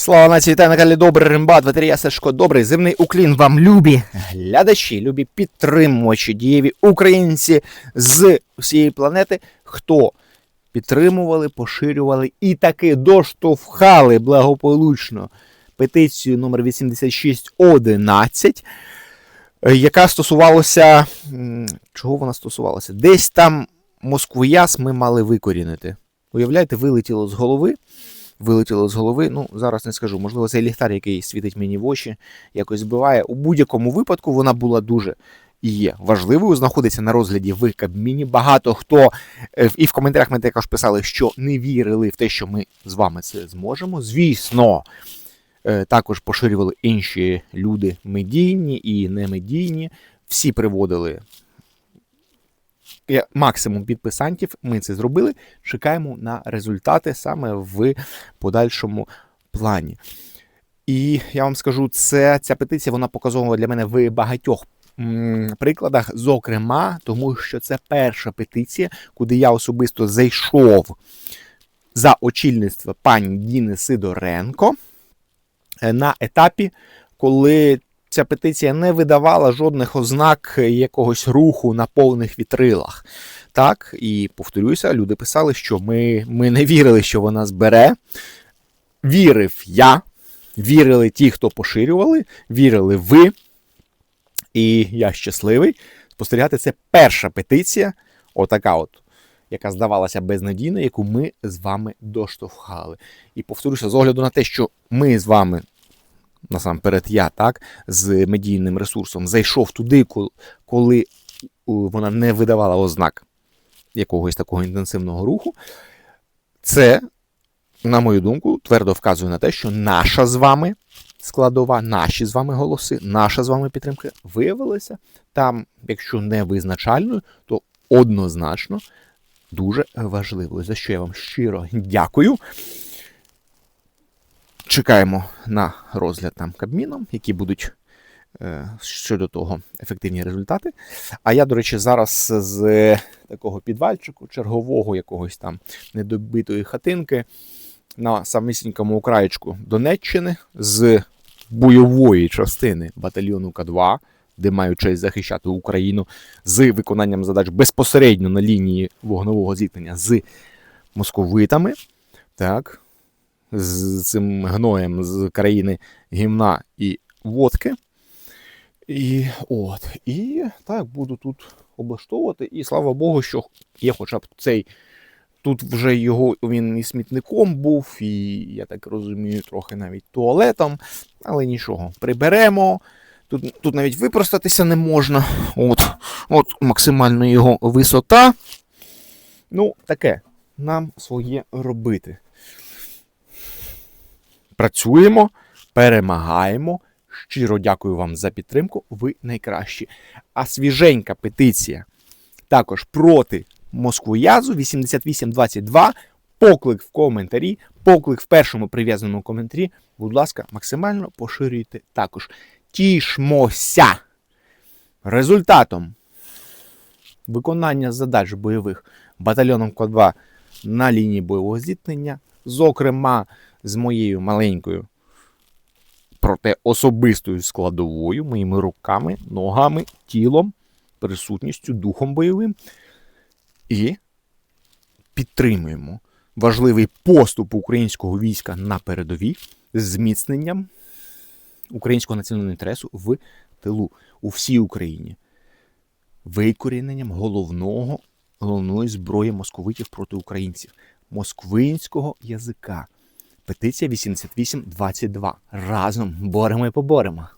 Слава нації та на каналі Добрий Римбат, ветерія Сашко Добрий, земний уклін вам любі глядачі, любі підтримувачі, дієві українці з всієї планети, хто підтримували, поширювали і таки доштовхали благополучно петицію номер 8611, е, яка стосувалася. Чого вона стосувалася? Десь там Москвояс ми мали викорінити. Уявляєте, вилетіло з голови вилетіло з голови. Ну, зараз не скажу. Можливо, цей ліхтар, який світить мені в очі, якось збиває. У будь-якому випадку вона була дуже і є важливою. Знаходиться на розгляді в Кабміні. Багато хто е, і в коментарях ми також писали, що не вірили в те, що ми з вами це зможемо. Звісно. е, Також поширювали інші люди медійні і немедійні. Всі приводили максимум підписантів. Ми це зробили. Чекаємо на результати саме в подальшому плані. І я вам скажу, це ця петиція вона показова для мене в багатьох прикладах. Зокрема, тому що це перша петиція, куди я особисто зайшов за очільництво пані Діни Сидоренко е, на етапі, коли ця петиція не видавала жодних ознак якогось руху на повних вітрилах. Так, і повторюся, люди писали, що ми, ми не вірили, що вона збере. Вірив я, вірили ті, хто поширювали, вірили ви. І я щасливий спостерігати. Це перша петиція, отака от, яка здавалася безнадійною, яку ми з вами доштовхали. І повторюся, з огляду на те, що ми з вами, насамперед, я так, з медійним ресурсом зайшов туди, коли вона не видавала ознак якогось такого інтенсивного руху. Це, на мою думку, твердо вказує на те, що наша з вами складова, наші з вами голоси, наша з вами підтримка виявилася там, якщо не визначальною, то однозначно дуже важливою. За що я вам щиро дякую. Чекаємо на розгляд там Кабміном, які будуть е, щодо того ефективні результати. А я, до речі, зараз з такого підвальчику, чергового якогось там недобитої хатинки на самісінькому окраєчку Донеччини з бойової частини батальйону К2, де маю честь захищати Україну з виконанням задач безпосередньо на лінії вогнового зіткнення з московитами. Так, з цим гноєм з країни гімна і водки. І от, і так буду тут облаштовувати. І слава Богу, що є хоча б цей. Тут вже його він і смітником був, і я так розумію, трохи навіть туалетом, але нічого, приберемо. Тут, тут навіть випростатися не можна. От, от максимальна його висота. Ну, таке, нам своє робити. Працюємо, перемагаємо. Щиро дякую вам за підтримку. Ви найкращі. А свіженька петиція також проти Москвоязу 8822. Поклик в коментарі, поклик в першому прив'язаному коментарі. Будь ласка, максимально поширюйте також. Тішмося результатом виконання задач бойових батальйоном К2 на лінії бойового зіткнення, зокрема з моєю маленькою, проте особистою складовою, моїми руками, ногами, тілом, присутністю, духом бойовим. І підтримуємо важливий поступ українського війська на передовій зміцненням українського національного інтересу в тилу у всій Україні, викоріненням головного, головної зброї московитів проти українців, москвинського язика. Петиція 8822. Разом боремо і поборемо.